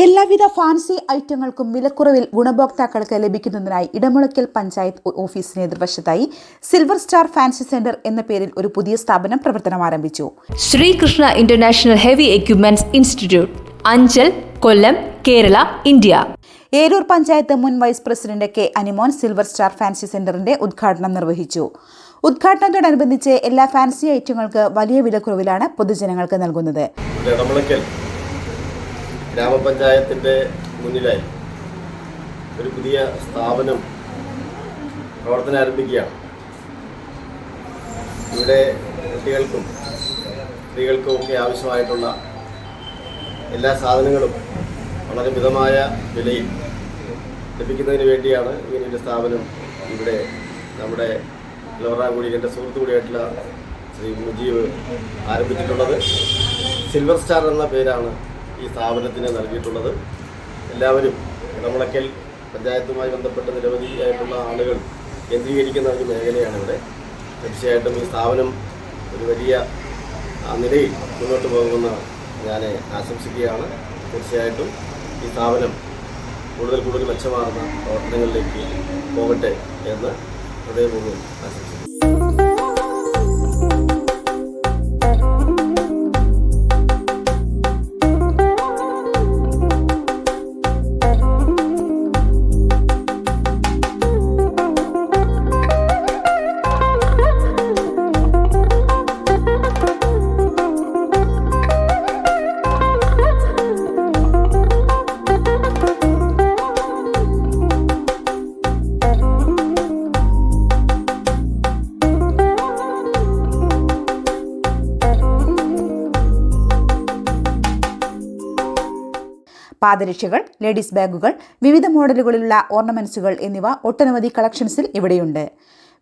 എല്ലാവിധ ഫാൻസി ഐറ്റങ്ങൾക്കും വിലക്കുറവിൽ ഗുണഭോക്താക്കൾക്ക് ലഭിക്കുന്നതിനായി ഇടമുളയ്ക്കൽ പഞ്ചായത്ത് ഓഫീസിന് എതിർവശത്തായി സിൽവർ സ്റ്റാർ ഫാൻസി സെന്റർ എന്ന പേരിൽ ഒരു പുതിയ സ്ഥാപനം പ്രവർത്തനം ആരംഭിച്ചു. Sreekrishna international heavy equipments institute Anchal Kollam Kerala India. Eroor panchayat മുൻ vice president K Animon silver star fancy സെന്ററിന്റെ ഉദ്ഘാടനം നിർവഹിച്ചു. ഉദ്ഘാടനത്തോടനുബന്ധിച്ച് എല്ലാ ഫാൻസി ഐറ്റങ്ങൾക്ക് വലിയ വിലക്കുറവിലാണ് പൊതുജനങ്ങൾക്ക് നൽകുന്നത്. ഗ്രാമപഞ്ചായത്തിന്റെ മുന്നിലായി ഒരു പുതിയ സ്ഥാപനം പ്രവർത്തനം ആരംഭിക്കുകയാണ്. ഇവിടെ കുട്ടികൾക്കും സ്ത്രീകൾക്കും ഒക്കെ ആവശ്യമായിട്ടുള്ള എല്ലാ സാധനങ്ങളും വളരെ മിതമായ വിലയിൽ ലഭിക്കുന്നതിന് വേണ്ടിയാണ് ഇങ്ങനെയൊരു സ്ഥാപനം ഇവിടെ നമ്മുടെ ലോറാങ്കുടി എന്റെ സുഹൃത്തു കൂടിയായിട്ടുള്ള ശ്രീ മുജീബ് ആരംഭിച്ചിട്ടുള്ളത്. സിൽവർ സ്റ്റാർ എന്ന പേരാണ് ഈ സ്ഥാപനത്തിന് നൽകിയിട്ടുള്ളത്. എല്ലാവരും ഇടമുളയ്ക്കൽ പഞ്ചായത്തുമായി ബന്ധപ്പെട്ട നിരവധിയായിട്ടുള്ള ആളുകൾ കേന്ദ്രീകരിക്കുന്ന ഒരു മേഖലയാണ് ഇവിടെ. തീർച്ചയായിട്ടും ഈ സ്ഥാപനം ഒരു വലിയ നിലയിൽ മുന്നോട്ട് പോകുമെന്ന് ഞാൻ ആശംസിക്കുകയാണ്. തീർച്ചയായിട്ടും ഈ സ്ഥാപനം കൂടുതൽ കൂടുതൽ മെച്ചമാർന്ന പ്രവർത്തനങ്ങളിലേക്ക് പോകട്ടെ എന്ന് ഹൃദയപൂർവം ആശംസിക്കുന്നു. പാദരക്ഷകൾ ലേഡീസ് ബാഗുകൾ വിവിധ മോഡലുകളിലുള്ള ഓർണമെന്റ്സുകൾ എന്നിവ ഒട്ടനവധി കളക്ഷൻസിൽ ഇവിടെയുണ്ട്.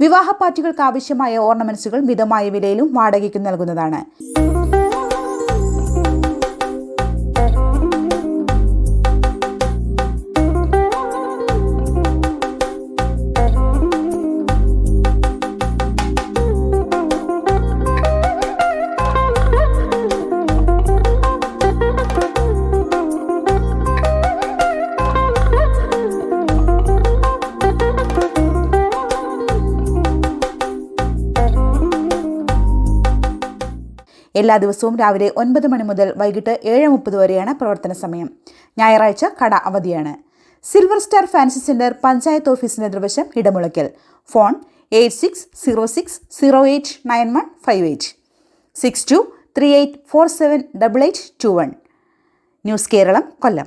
വിവാഹ പാർട്ടികൾക്ക് ആവശ്യമായ ഓർണമെന്റ്സുകൾ മിതമായ വിലയിലും വാടകയ്ക്കും നൽകുന്നതാണ്. എല്ലാ ദിവസവും രാവിലെ ഒൻപത് മണി മുതൽ വൈകിട്ട് ഏഴ് മുപ്പത് വരെയാണ് പ്രവർത്തന സമയം. ഞായറാഴ്ച കട അവധിയാണ്. Silver star fancy centre panchayat ഓഫീസിന് എതിർവശം Idamulakkal phone eight six zero six zero eight nine one five eight. Six two three eight four seven double eight two one. News Keralam Kollam.